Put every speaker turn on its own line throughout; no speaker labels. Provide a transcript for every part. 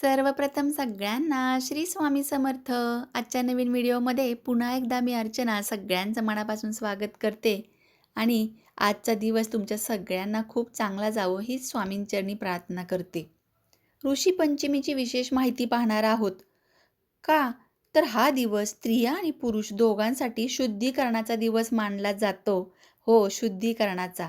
सर्वप्रथम सगळ्यांना श्री स्वामी समर्थ. आजच्या नवीन व्हिडिओमध्ये पुन्हा एकदा मी अर्चना सगळ्यांचं मनापासून स्वागत करते. आणि आजचा दिवस तुमच्या सगळ्यांना खूप चांगला जावं ही स्वामींचरणी प्रार्थना करते. ऋषी पंचमीची विशेष माहिती पाहणार आहोत. का? तर हा दिवस स्त्रिया आणि पुरुष दोघांसाठी शुद्धीकरणाचा दिवस मानला जातो. हो शुद्धीकरणाचा.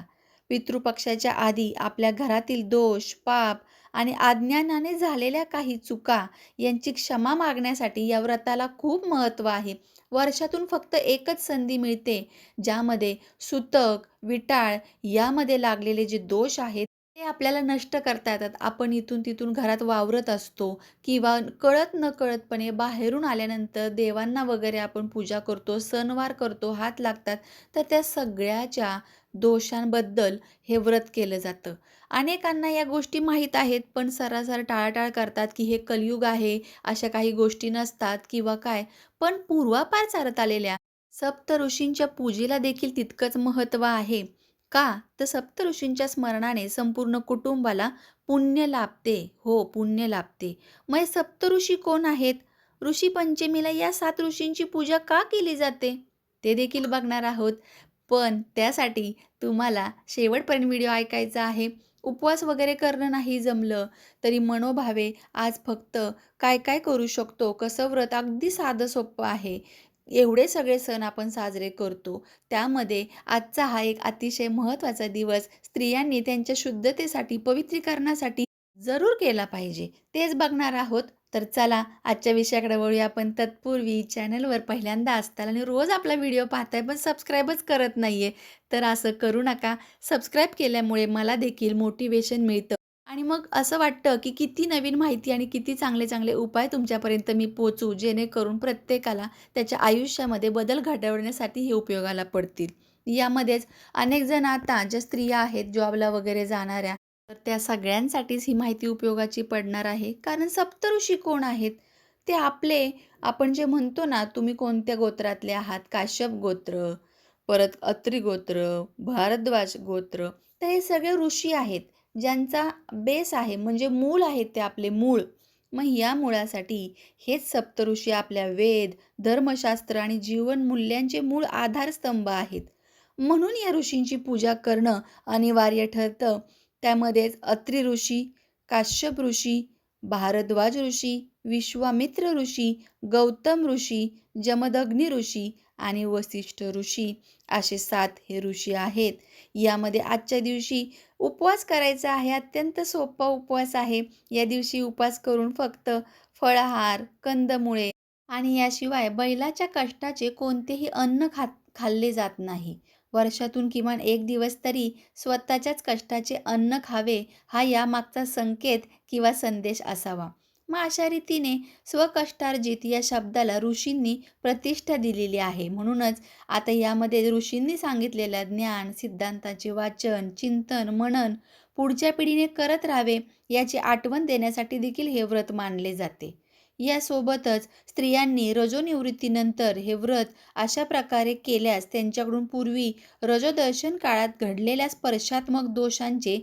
पितृपक्षाच्या आधी आपल्या घरातील दोष पाप आणि अज्ञानाने झालेल्या काही चुका यांची क्षमा मागण्यासाठी या व्रताला खूप महत्त्व आहे. वर्षातून फक्त एकच संधी मिळते ज्यामध्ये सुतक विटाळ यामध्ये लागलेले जे दोष आहेत ते आपल्याला नष्ट करता येतात आपण इथून तिथून घरात वावरत असतो किंवा कळत न कळतपणे बाहेरून आल्यानंतर देवांना वगैरे आपण पूजा करतो सणवार करतो हात लागतात तर त्या सगळ्याच्या दोषांबद्दल हे व्रत केलं जातं. अनेकांना या गोष्टी माहीत आहेत पण सरासर टाळाटाळ करतात की हे कलयुग आहे अशा काही गोष्टी नसतात किंवा काय. पण पूर्वापार चालत आलेल्या सप्त ऋषींच्या पूजेला देखील तितकंच महत्त्व आहे. का? तर सप्त ऋषींच्या स्मरणाने संपूर्ण कुटुंबाला पुण्य लाभते. हो पुण्य लाभते. मग सप्त ऋषी कोण आहेत? ऋषी पंचमीला या सात ऋषींची पूजा का केली जाते? ते देखील बघणार आहोत. पण त्यासाठी तुम्हाला शेवटपर्यंत व्हिडिओ ऐकायचा आहे. उपवास वगैरे करणं नाही जमलं तरी मनोभावे आज फक्त काय काय करू शकतो कसं व्रत अगदी साधं सोपं आहे. एवढे सगळे सण आपण साजरे करतो. त्यामध्ये आजचा हा एक अतिशय महत्त्वाचा दिवस स्त्रियांनी त्यांच्या शुद्धतेसाठी पवित्रीकरणासाठी जरूर केला पाहिजे. तेच बघणार आहोत तर चला आजच्या विषयाकडे वळूया आपण. तत्पूर्वी चॅनलवर पहिल्यांदा असताल आणि रोज आपला व्हिडिओ पाहताय पण सबस्क्राईबच करत नाही आहे तर असं करू नका. सबस्क्राईब केल्यामुळे मला देखील मोटिवेशन मिळतं. आणि मग असं वाटतं की किती नवीन माहिती आणि किती चांगले चांगले उपाय तुमच्यापर्यंत मी पोचू जेणेकरून प्रत्येकाला त्याच्या आयुष्यामध्ये बदल घडवण्यासाठी हे उपयोगाला पडतील. यामध्येच अनेक जण आता ज्या स्त्रिया आहेत जॉबला वगैरे जाणाऱ्या तर त्या सगळ्यांसाठीच ही माहिती उपयोगाची पडणार आहे. कारण सप्तऋषी कोण आहेत? ते आपले आपण जे म्हणतो ना तुम्ही कोणत्या गोत्रातले आहात? काश्यप गोत्र परत अत्री गोत्र भारद्वाज गोत्र तर हे सगळे ऋषी आहेत. ज्यांचा बेस आहे म्हणजे मूळ आहेत ते आपले मूळ. मग या मुळासाठी हेच सप्तऋषी आपल्या वेद धर्मशास्त्र आणि जीवन मूल्यांचे मूळ आधारस्तंभ आहेत. म्हणून या ऋषींची पूजा करणं अनिवार्य ठरतं. त्यामध्येच अत्रि ऋषी काश्यप ऋषी भारद्वाज ऋषी विश्वामित्र ऋषी गौतम ऋषी जमदग्नी ऋषी आणि वसिष्ठ ऋषी असे सात हे ऋषी आहेत. यामध्ये आजच्या दिवशी उपवास करायचा आहे अत्यंत सोपा उपवास आहे. या दिवशी उपवास करून फक्त फळाहार कंदमुळे आणि याशिवाय बैलाच्या कष्टाचे कोणतेही अन्न खात खाल्ले जात नाही. वर्षातून किमान एक दिवस तरी स्वतःच्याच कष्टाचे अन्न खावे हा यामागचा संकेत किंवा संदेश असावा. मग अशा रीतीने स्वकष्टार्जित या शब्दाला ऋषींनी प्रतिष्ठा दिलेली आहे. म्हणूनच आता यामध्ये ऋषींनी सांगितलेलं ज्ञान सिद्धांताचे वाचन चिंतन मनन पुढच्या पिढीने करत राहावे याची आठवण देण्यासाठी देखील हे व्रत मानले जाते. यासोबतच स्त्रियांनी रजोनिवृत्तीनंतर हे व्रत अशा प्रकारे केल्यास त्यांच्याकडून पूर्वी रजोदर्शन काळात घडलेल्या स्पर्शात्मक दोषांचे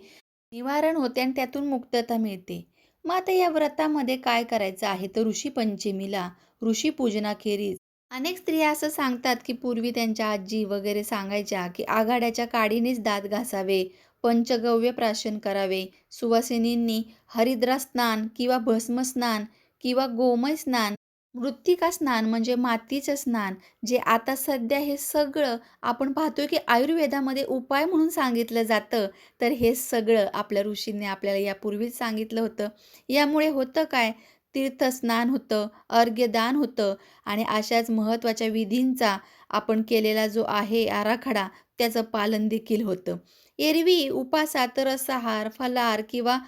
निवारण होते आणि त्यातून मुक्तता मिळते. मग आता या व्रतामध्ये काय करायचं आहे? तर ऋषी पंचमीला ऋषी पूजनाखेरीज. अनेक स्त्रिया असं सांगतात की पूर्वी त्यांच्या आजी वगैरे सांगायच्या की आघाड्याच्या काडीनेच दात घासावे पंचगव्य प्राशन करावे. सुवासिनींनी हरिद्रा स्नान किंवा भस्म स्नान किंवा गोमय स्नान मृत्तिका स्नान म्हणजे मातीचं स्नान जे आता सध्या हे सगळं आपण पाहतोय की आयुर्वेदामध्ये उपाय म्हणून सांगितलं जातं. तर हे सगळं आपल्या ऋषींनी आपल्याला यापूर्वीच सांगितलं होतं. यामुळे होतं काय? तीर्थस्नान होतं अर्घ्यदान होतं आणि अशाच महत्त्वाच्या विधींचा आपण केलेला जो आहे आराखडा त्याचं पालन देखील होतं. एरवी उपासात रसाहार फलाहार किंवा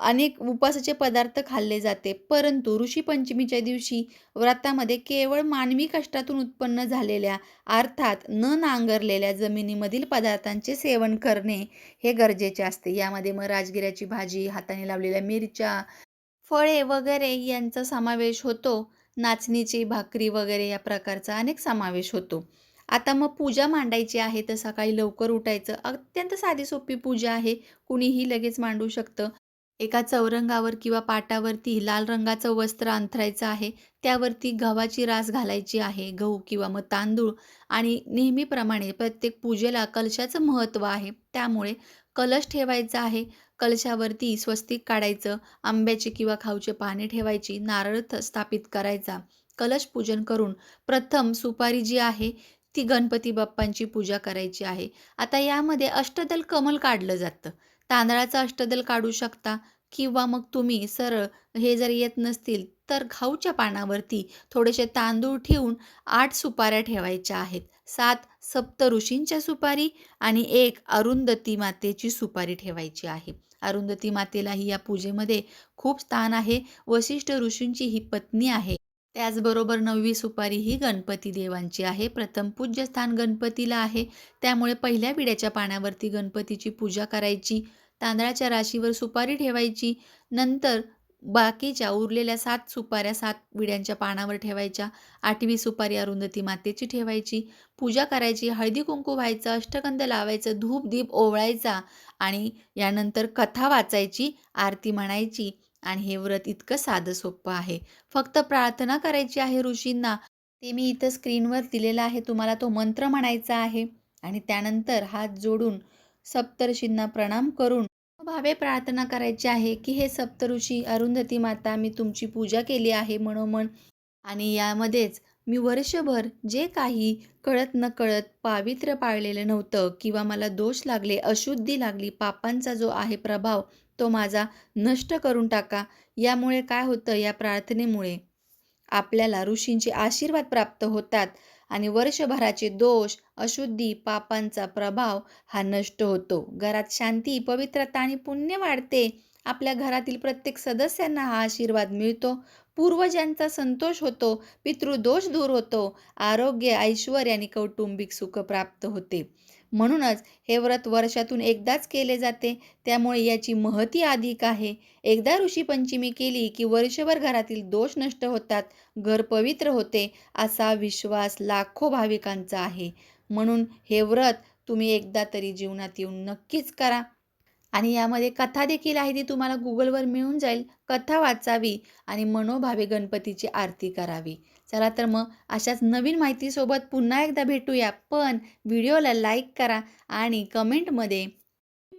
अनेक उपवासाचे पदार्थ खाल्ले जाते. परंतु ऋषी पंचमीच्या दिवशी व्रतामध्ये केवळ मानवी कष्टातून उत्पन्न झालेल्या अर्थात न नांगरलेल्या जमिनीमधील पदार्थांचे सेवन करणे हे गरजेचे असते. यामध्ये मग राजगिऱ्याची भाजी हाताने लावलेल्या मिरच्या फळे वगैरे यांचा समावेश होतो. नाचणीची भाकरी वगैरे या प्रकारचा अनेक समावेश होतो. आता मग पूजा मांडायची आहे तर सकाळी लवकर उठायचं अत्यंत साधी सोपी पूजा आहे. कुणीही लगेच मांडू शकतं. एका चौरंगावर किंवा पाटावरती लाल रंगाचं वस्त्र अंथरायचं आहे. त्यावरती गव्हाची रास घालायची आहे. गहू किंवा मग तांदूळ आणि नेहमीप्रमाणे प्रत्येक पूजेला कलशाचं महत्त्व आहे. त्यामुळे कलश ठेवायचा आहे. कलशावरती स्वस्तिक काढायचं, आंब्याचे किंवा खाऊचे पाने ठेवायची, नारळ स्थापित करायचा. कलश पूजन करून प्रथम सुपारी जी आहे, ती गणपती बाप्पांची पूजा करायची आहे. आता यामध्ये अष्टदल कमल काढलं जातं. तांदळाचं अष्टदल काढू शकता किंवा मग तुम्ही सरळ हे जर येत नसतील, तर घाऊच्या पानावरती थोडेसे तांदूळ ठेवून आठ सुपाऱ्या ठेवायच्या आहेत. सात सप्त ऋषींच्या सुपारी आणि एक अरुंधती मातेची सुपारी ठेवायची आहे. अरुंधती मातेलाही या पूजेमध्ये खूप स्थान आहे. वशिष्ठ ऋषींची ही पत्नी आहे. त्याचबरोबर नववी सुपारी ही गणपती देवांची आहे. प्रथम पूज्यस्थान गणपतीला आहे. त्यामुळे पहिल्या विड्याच्या पानावरती गणपतीची पूजा करायची. तांदळाच्या राशीवर सुपारी ठेवायची. नंतर बाकीच्या उरलेल्या सात सुपाऱ्या सात विड्यांच्या पानावर ठेवायच्या. आठवी सुपारी अरुंधती मातेची ठेवायची. पूजा करायची. हळदी-कुंकू व्हायचं, अष्टगंध लावायचं, धूप-दीप ओवळायचा आणि यानंतर कथा वाचायची, आरती म्हणायची आणि हे व्रत इतकं साधं सोपं आहे. फक्त प्रार्थना करायची आहे ऋषींना. ते मी इथं स्क्रीनवर दिलेलं आहे. तुम्हाला तो मंत्र म्हणायचा आहे आणि त्यानंतर हात जोडून सप्तर्षींना प्रणाम करून भावे प्रार्थना करायची आहे, की "हे सप्तऋषी, अरुंधती माता, मी तुमची पूजा केली आहे मनोमन आणि यामध्येच मी वर्षभर जे काही कळत-नकळत पावित्र्य पाळलेलं नव्हतं किंवा मला दोष लागले, अशुद्धी लागली, पापांचा जो आहे प्रभाव, तो माझा नष्ट करून टाका." यामुळे काय होतं, या प्रार्थनेमुळे आपल्याला ऋषींचे आशीर्वाद प्राप्त होतात आणि वर्षभराचे दोष, अशुद्धी, पापांचा प्रभाव हा नष्ट होतो. घरात शांती, पवित्रता आणि पुण्य वाढते. आपल्या घरातील प्रत्येक सदस्यांना हा आशीर्वाद मिळतो. पूर्वजांचा संतोष होतो. पितृदोष दूर होतो. आरोग्य, ऐश्वर आणि कौटुंबिक सुख प्राप्त होते. म्हणूनच हे व्रत वर्षातून एकदाच केले जाते. त्यामुळे याची महती अधिक आहे. एकदा ऋषीपंचमी केली की वर्षभर घरातील दोष नष्ट होतात, घर पवित्र होते, असा विश्वास लाखो भाविकांचा आहे. म्हणून हे व्रत तुम्ही एकदा तरी जीवनात येऊन नक्कीच करा. आणि यामध्ये कथा देखील आहे, ती तुम्हाला गुगलवर मिळून जाईल. कथा वाचावी आणि मनोभावे गणपतीची आरती करावी. चला तर मग अशाच नवीन माहितीसोबत पुन्हा एकदा भेटूया. पण व्हिडिओला लाईक करा आणि कमेंटमध्ये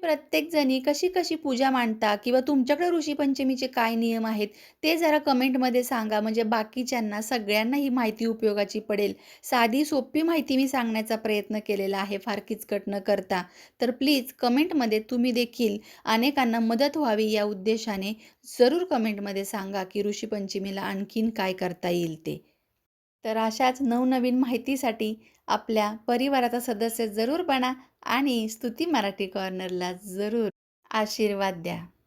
प्रत्येकजणी कशी-कशी पूजा मांडता किंवा तुमच्याकडे ऋषीपंचमीचे काय नियम आहेत, ते जरा कमेंटमध्ये सांगा. म्हणजे बाकीच्यांना सगळ्यांना ही माहिती उपयोगाची पडेल. साधी सोपी माहिती मी सांगण्याचा प्रयत्न केलेला आहे, फार किचकट न करता. तर प्लीज कमेंटमध्ये तुम्ही देखील अनेकांना मदत व्हावी या उद्देशाने जरूर कमेंटमध्ये सांगा, की ऋषीपंचमीला आणखीन काय करता येईल ते. तर अशाच नवनवीन माहितीसाठी आपल्या परिवाराचा सदस्य जरूर बना आणि स्तुती मराठी कॉर्नरला जरूर आशीर्वाद द्या.